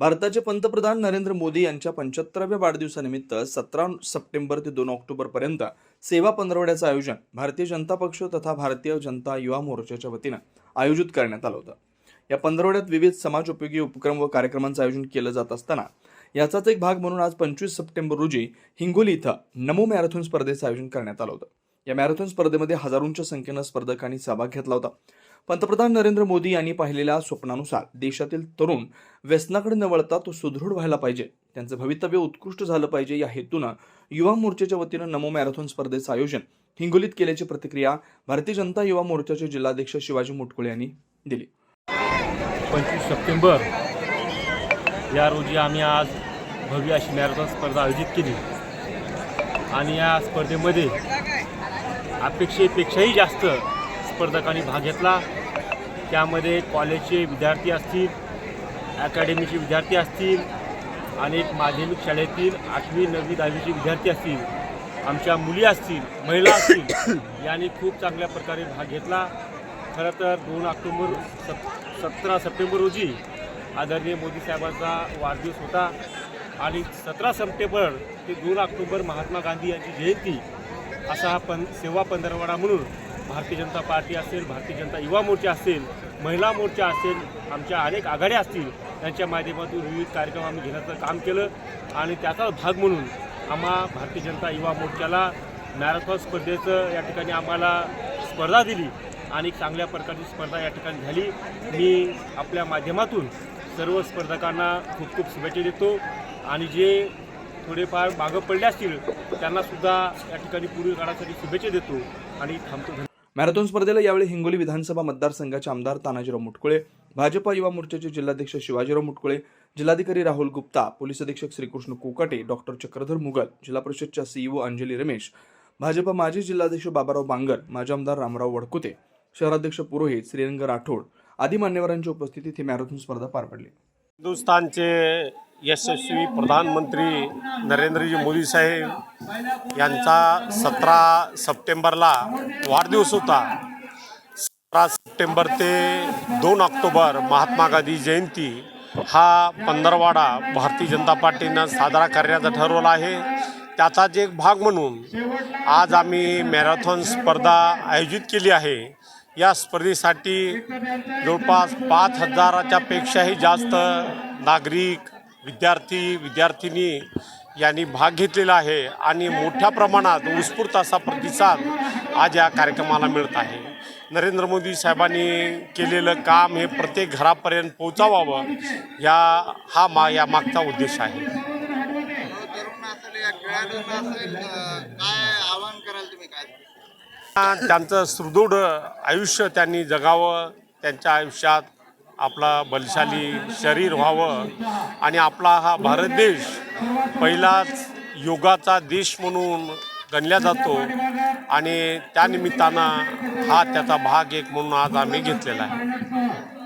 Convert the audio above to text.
भारताचे पंतप्रधान नरेंद्र मोदी यांच्या पंच्याहत्तराव्या वाढदिवसानिमित्त सतरा सप्टेंबर ते दोन ऑक्टोबरपर्यंत सेवा पंधरवड्याचं आयोजन भारतीय जनता पक्ष तथा भारतीय जनता युवा मोर्चाच्या वतीनं आयोजित करण्यात आलं होतं. या पंधरवड्यात विविध समाजोपयोगी उपक्रम व कार्यक्रमांचं आयोजन केलं जात असताना याचाच एक भाग म्हणून आज पंचवीस सप्टेंबर रोजी हिंगोली इथं नमो मॅरेथॉन स्पर्धेचं आयोजन करण्यात आलं होतं. या मॅरेथॉन स्पर्धेमध्ये हजारोंच्या संख्येनं स्पर्धकांनी सहभाग घेतला होता. पंतप्रधान नरेंद्र मोदी यांनी पाहिलेल्या स्वप्नानुसार देशातील तरुण व्यसनाकडे न वळता तो सुदृढ व्हायला पाहिजे. त्यांचं भवितव्य उत्कृष्ट झालं पाहिजे. या हेतूनं युवा मोर्चाच्या वतीनं नमो मॅरेथॉन स्पर्धेचं आयोजन हिंगोलीत केल्याची प्रतिक्रिया भारतीय जनता युवा मोर्चाचे जिल्हाध्यक्ष शिवाजी मुटकुळे यांनी दिली. पंचवीस सप्टेंबर या रोजी आम्ही आज भव्य अशी मॅरेथॉन स्पर्धा आयोजित केली. आणि या स्पर्धेमध्ये अपेक्षेपेक्षाही जास्त स्पर्धकांनी भाग घेतला. त्यामध्ये कॉलेजचे विद्यार्थी असतील अकॅडमीचे विद्यार्थी असतील अनेक माध्यमिक शाळेतील आठवी नववी दहावीचे विद्यार्थी असतील आमच्या मुली असतील महिला असतील यांनी खूप चांगल्या प्रकारे भाग घेतला. खरं तर दोन ऑक्टोंबर सत सतरा सप्टेंबर रोजी आदरणीय मोदी साहेबांचा वाढदिवस होता. आणि सतरा सप्टेंबर ते दोन ऑक्टोबर महात्मा गांधी यांची जयंती असा हा पण सेवा पंधरवडा म्हणून भारतीय जनता पार्टी असेल भारतीय जनता युवा मोर्चा असेल महिला मोर्चा असेल आमच्या अनेक आघाड्या असतील यांच्या माध्यमातून विविध कार्यक्रम आम्ही घेण्याचं काम केलं आणि त्याचाच भाग म्हणून आम्हा भारतीय जनता युवा मोर्चाला मॅरेथॉन स्पर्धेचं या ठिकाणी आम्हाला स्पर्धा दिली आणि चांगल्या प्रकारची स्पर्धा या ठिकाणी झाली. मी आपल्या माध्यमातून सर्व स्पर्धकांना खूप खूप शुभेच्छा देतो आणि जे थोडेफार मागं पडले असतील त्यांनासुद्धा या ठिकाणी पुढील काळासाठी शुभेच्छा देतो आणि थांबतो. मॅरेथॉन स्पर्धेला यावेळी हिंगोली विधानसभा मतदारसंघाचे आमदार तानाजीराव मुटकुळे भाजपा युवा मोर्चाचे जिल्हाध्यक्ष शिवाजीराव मुटकुळे जिल्हाधिकारी राहुल गुप्ता पोलीस अधीक्षक श्रीकृष्ण कोकाटे डॉक्टर चक्रधर मुघल जिल्हा परिषदच्या सीईओ अंजली रमेश भाजपा माजी जिल्हाध्यक्ष बाबाराव बांगर माजी आमदार रामराव वडकुते शहराध्यक्ष पुरोहित श्रीरंग राठोड आदी मान्यवरांच्या उपस्थितीत ही मॅरेथॉन स्पर्धा पार पडली हिंदुस्थानचे यशस्वी प्रधानमंत्री नरेंद्रजी मोदी साहेब यांचा सतरा सप्टेंबरला वाढदिवस होता. सतरा सप्टेंबर ते दोन ऑक्टोबर महात्मा गांधी जयंती हा पंधरवाडा भारतीय जनता पार्टीनं साजरा करण्याचा ठरवला आहे. त्याचाच एक भाग म्हणून आज आम्ही मॅरेथॉन स्पर्धा आयोजित केली आहे. या स्पर्धेसाठी जवळपास पाच हजाराच्या पेक्षाही जास्त नागरिक विद्यार्थी विद्यार्थिनी यांनी भाग घेतलेला आहे आणि मोठ्या प्रमाणात उत्स्फूर्त असा प्रतिसाद आज या कार्यक्रमाला मिळत आहे. नरेंद्र मोदी साहेबांनी केलेलं काम हे प्रत्येक घरापर्यंत पोहोचावावं या हा मा या मागचा उद्देश आहे. त्यांचं सुदृढ आयुष्य त्यांनी जगावं त्यांच्या आयुष्यात आपला बलशाली शरीर व्हावं आणि आपला हा भारत देश पहिलाच योगाचा देश म्हणून गणला जातो. आणि त्यानिमित्तानं हा त्याचा भाग एक म्हणून आज आम्ही घेतलेला आहे.